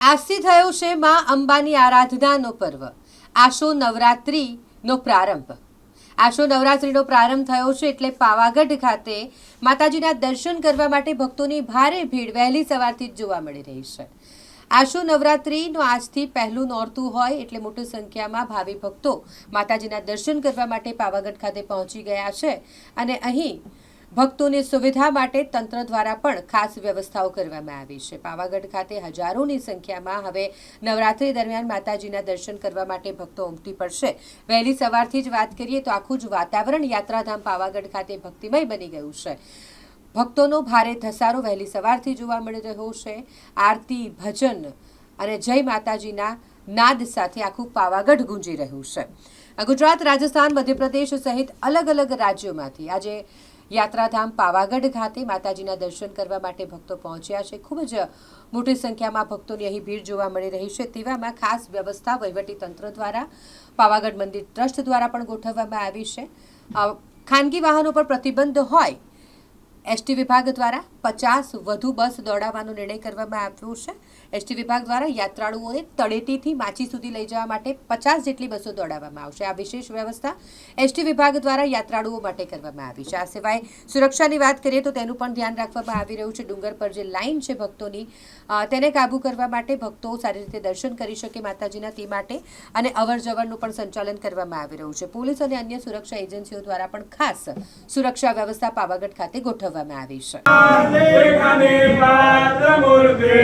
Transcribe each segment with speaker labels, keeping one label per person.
Speaker 1: આજથી થયો છે મા અંબાની આરાધનાનો પર્વ. આશો નવરાત્રિનો પ્રારંભ. આશો નવરાત્રિનો પ્રારંભ થયો છે એટલે પાવાગઢ ખાતે માતાજીના દર્શન કરવા માટે ભક્તોની ભારે ભીડ વહેલી સવારથી જ જોવા મળી રહી છે. આશો નવરાત્રિનો આજથી પહેલું નોરતું હોય એટલે મોટી સંખ્યામાં ભાવિ ભક્તો માતાજીના દર્શન કરવા માટે પાવાગઢ ખાતે પહોંચી ગયા છે. અને અહીં ભક્તોની સુવિધા માટે તંત્ર દ્વારા પણ ખાસ વ્યવસ્થાઓ કરવામાં આવી છે. પાવાગઢ ખાતે હજારોની સંખ્યામાં હવે નવરાત્રી દરમિયાન માતાજીના દર્શન કરવા માટે ભક્તો ઉમટી પડશે. વહેલી સવારથી જ વાત કરીએ તો આખું જ વાતાવરણ યાત્રાધામ પાવાગઢ ખાતે ભક્તિમય બની ગયું છે. ભક્તોનો ભારે ધસારો વહેલી સવારથી જોવા મળી રહ્યો છે. આરતી, ભજન અને જય માતાજીના નાદ સાથે આખું પાવાગઢ ગુંજી રહ્યું છે. ગુજરાત, રાજસ્થાન, મધ્યપ્રદેશ સહિત અલગ અલગ રાજ્યોમાંથી આજે યાત્રાધામ પાવાગઢ ખાતે માતાજીના દર્શન કરવા માટે ભક્તો પહોંચ્યા છે. ખૂબ જ મોટી સંખ્યામાં ભક્તોની અહીં ભીડ જોવા મળી રહી છે. તેવામાં ખાસ વ્યવસ્થા તંત્ર દ્વારા, પાવાગઢ મંદિર ટ્રસ્ટ દ્વારા પણ ગોઠવવામાં આવી છે. ખાનગી વાહનો પર પ્રતિબંધ હોય, એસટી વિભાગ દ્વારા પચાસ વધુ બસ દોડાવવાનો નિર્ણય કરવામાં આવ્યો છે. એસટી વિભાગ દ્વારા યાત્રાળુઓને તળેટીથી માચી સુધી લઈ જવા માટે પચાસ જેટલી બસો દોડાવવામાં આવશે. આ વિશેષ વ્યવસ્થા એસટી વિભાગ દ્વારા યાત્રાળુઓ માટે કરવામાં આવી છે. આ સિવાય સુરક્ષાની વાત કરીએ તો તેનું પણ ધ્યાન રાખવામાં આવી રહ્યું છે. ડુંગર પર જે લાઇન છે ભક્તોની તેને કાબૂ કરવા માટે ભક્તો સારી રીતે દર્શન કરી શકે માતાજીના તે માટે અને અવર જવરનું પણ સંચાલન કરવામાં આવી રહ્યું છે. પોલીસ અને અન્ય સુરક્ષા એજન્સીઓ દ્વારા પણ ખાસ સુરક્ષા વ્યવસ્થા પાવાગઢ ખાતે ગોઠવવામાં આવી છે.
Speaker 2: લેખને પાત્રમૂર્તિ.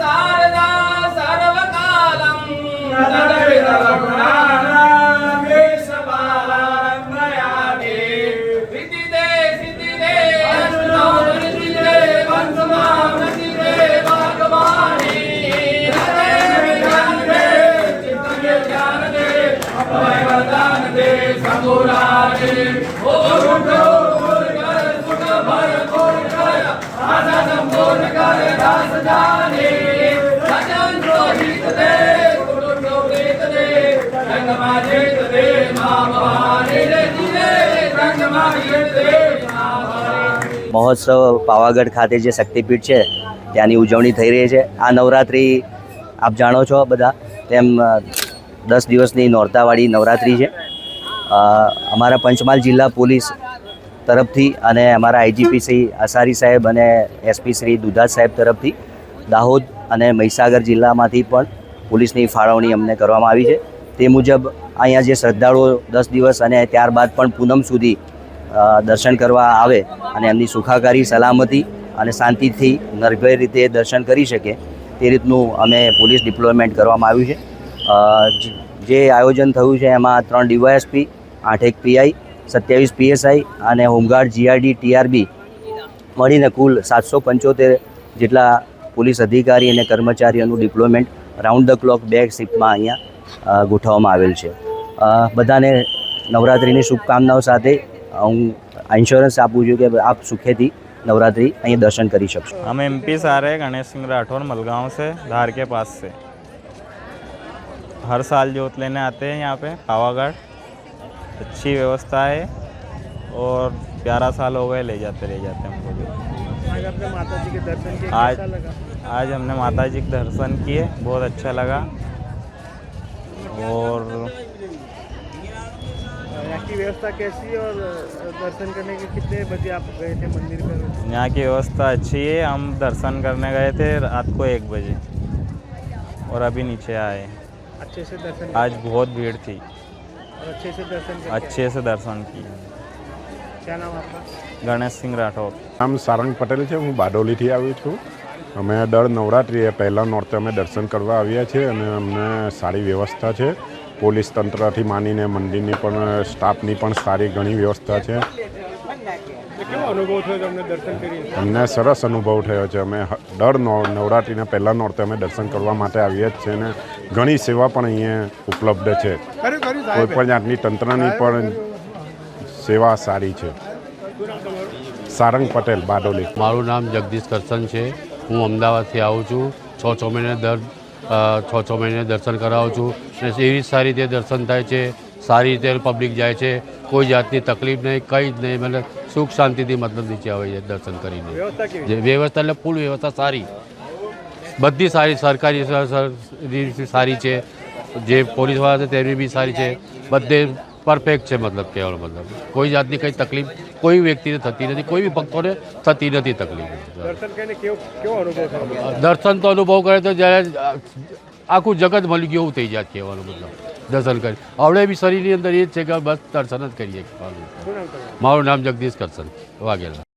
Speaker 3: શારદા સર્વકાલમ
Speaker 2: નદવિદલગુણાનાં વેશબાલાન્નયાદે
Speaker 3: સિદ્ધિદે સિદ્ધિદે અષ્ટમ સિદ્ધિદે પંચમા
Speaker 4: મહોત્સવ પાવાગઢ ખાતે જે શક્તિપીઠ છે, ત્યાંની ઉજવણી થઈ રહી છે. આ નવરાત્રિ આપ જાણો છો બધા, તેમ દસ દિવસની નોરતાવાળી નવરાત્રિ છે. અમારા પંચમહાલ જિલ્લા પોલીસ તરફથી અને અમારા આઈજીપી શ્રી અસારી સાહેબ અને એસપી શ્રી દુધાત સાહેબ તરફથી દાહોદ અને મહીસાગર જિલ્લામાંથી પણ પોલીસની ફાળવણી અમને કરવામાં આવી છે. તે મુજબ અહીંયા જે શ્રદ્ધાળુઓ દસ દિવસ અને ત્યારબાદ પણ પૂનમ સુધી દર્શન કરવા આવે અને એમની સુખાકારી સલામતી અને શાંતિથી નિર્ભય રીતે દર્શન કરી શકે તે રીતનું અમે પોલીસ ડિપ્લોયમેન્ટ કરવામાં આવ્યું છે. જે આયોજન થયું છે એમાં ત્રણ ડીવાયએસપી એક પીઆઈ સત્યાવીસ પીએસઆઈ અને હોમગાર્ડ જીઆરડી ટીઆરબી મળીને કુલ સાતસો પંચોતેર જેટલા પોલીસ અધિકારી અને કર્મચારીઓનું ડિપ્લોયમેન્ટ રાઉન્ડ ધ ક્લોક બે શિફ્ટમાં અહીંયા અ, ગોઠવવામાં આવેલ છે અ, બધાને નવરાત્રિની શુભકામનાઓ સાથે હું ઇન્સ્યોરન્સ આપું છું કે આપ સુખેથી નવરાત્રિ અહીં દર્શન કરી શકશો
Speaker 5: हम एमपी से आ रहे हैं गणेश सिंह राठौर मलगांव से धार के पास से हर साल जोत लेने आते हैं यहाँ पे पावागढ़ अच्छी व्यवस्था है और ग्यारह साल हो गए ले जाते ले जाते हमको जोत
Speaker 6: आज आपने माता जी के दर्शन किए
Speaker 5: आज
Speaker 6: लगा?
Speaker 5: आज हमने माता जी के दर्शन किए बहुत अच्छा लगा। और
Speaker 6: यहाँ की व्यवस्था कैसी और दर्शन करने के कितने बजे आप गए थे मंदिर पर?
Speaker 5: यहाँ की व्यवस्था अच्छी है हम दर्शन करने गए थे रात को एक बजे और अभी नीचे आए।
Speaker 6: अच्छे से दर्शन
Speaker 5: आज बहुत भीड़ थी।
Speaker 6: अच्छे से दर्शन करके
Speaker 5: अच्छे से दर्शन किए
Speaker 6: क्या नाम आपका
Speaker 5: ગણેશ સિંહ રાઠોડ
Speaker 7: નામ સારંગ પટેલ છે હું બારડોલીથી આવ્યો છું અમે દર નવરાત્રિએ પહેલા નોરતે અમે દર્શન કરવા આવ્યા છીએ અને અમને સારી વ્યવસ્થા છે પોલીસ તંત્રથી માનીને મંદિરની પણ સ્ટાફની પણ સારી ઘણી વ્યવસ્થા છે
Speaker 6: કેવો અનુભવ થયો તમને દર્શન કરી
Speaker 7: અમને સરસ અનુભવ થયો છે. અમે દર નવ નવરાત્રિના પહેલા નોરતે અમે દર્શન કરવા માટે આવ્યા જ છે અને ઘણી સેવા પણ અહીંયા ઉપલબ્ધ છે. કોઈ પણ જાતની તંત્રની પણ સેવા સારી છે. સારંગ પટેલ બારડોલી.
Speaker 8: મારું નામ જગદીશ કરસન છે. હું અમદાવાદથી આવું છું. છ છ મહિને દર છ છ મહિને દર્શન કરાવું છું. અને એવી સારી રીતે દર્શન થાય છે. સારી રીતે પબ્લિક જાય છે. કોઈ જાતની તકલીફ નહીં કંઈ જ નહીં. મતલબ સુખ શાંતિથી મતલબ નીચે આવે છે દર્શન કરીને. જે વ્યવસ્થા એટલે ફૂલ વ્યવસ્થા સારી. બધી સારી સરકારી સારી છે. જે પોલીસવાળા છે તેની બી સારી છે. બધે પરફેક્ટ છે મતલબ કહેવાનો મતલબ. કોઈ જાતની કંઈ તકલીફ કોઈ વ્યક્તિને થતી નથી. કોઈ બી ભક્તોને થતી નથી તકલીફ.
Speaker 6: દર્શન
Speaker 8: તો અનુભવ કરે તો જ્યારે આખું જગત મળી ગયું એવું થઈ જાય કહેવાનું મતલબ. દર્શન કરી. આવડે બી શરીરની અંદર એ જ છે કે બસ દર્શન જ કરીએ. મારું નામ જગદીશ કરશન. વાઘેલા.